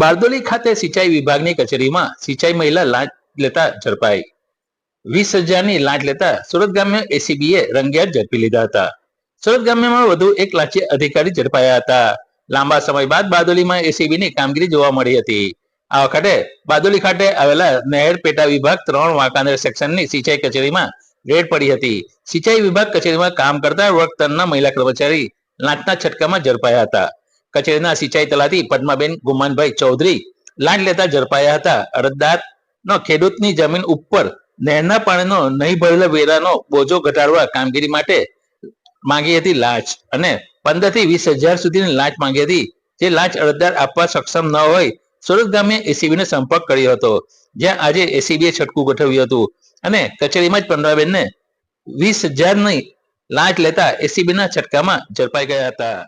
બારડોલી ખાતે સિંચાઈ વિભાગની કચેરીમાં સિંચાઈ મહિલા લાંચ લેતા ઝડપાઈ. વીસ હજારની લાંચ લેતા સુરત ગામ્ય એસીબીએ રંગિયાત ઝડપી લીધા હતા. સુરત ગામ્યમાં વધુ એક લાંચી અધિકારી ઝડપાયા હતા. લાંબા સમય બાદ બારડોલીમાં એસીબીની કામગીરી જોવા મળી હતી. આ વખતે બારડોલી ખાતે આવેલા નહેર પેટા વિભાગ ત્રણ વાંકાનેર સેક્શનની સિંચાઈ કચેરીમાં રેડ પડી હતી. સિંચાઈ વિભાગ કચેરીમાં કામ કરતા વર્તનના મહિલા કર્મચારી લાંચના છટકામાં ઝડપાયા હતા. કચેરીના સિંચાઈ તલાટી પદ્માબેન ગુમાનભાઈ ચૌધરી લાંચ લેતા ઝડપાયા હતા. અરજદાર નો ખેડૂતની જમીન ઉપર નહેરના પાણીનો નહીં ભરેલો વેરાનો બોજો ઘટાડવા કામગીરી માટે માંગી હતી લાંચ અને પંદરથી વીસ હજાર સુધીની લાંચ માંગી હતી. જે લાંચ અરજદાર આપવા સક્ષમ ન હોય, સુરત ગામે એસીબીને સંપર્ક કર્યો હતો, જ્યાં આજે એસીબીએ છટકું ગોઠવ્યું હતું. અને કચેરીમાં જ પંડરાબેનને વીસ હજારની લાંચ લેતા એસીબીના છટકામાં ઝડપાઈ ગયા હતા.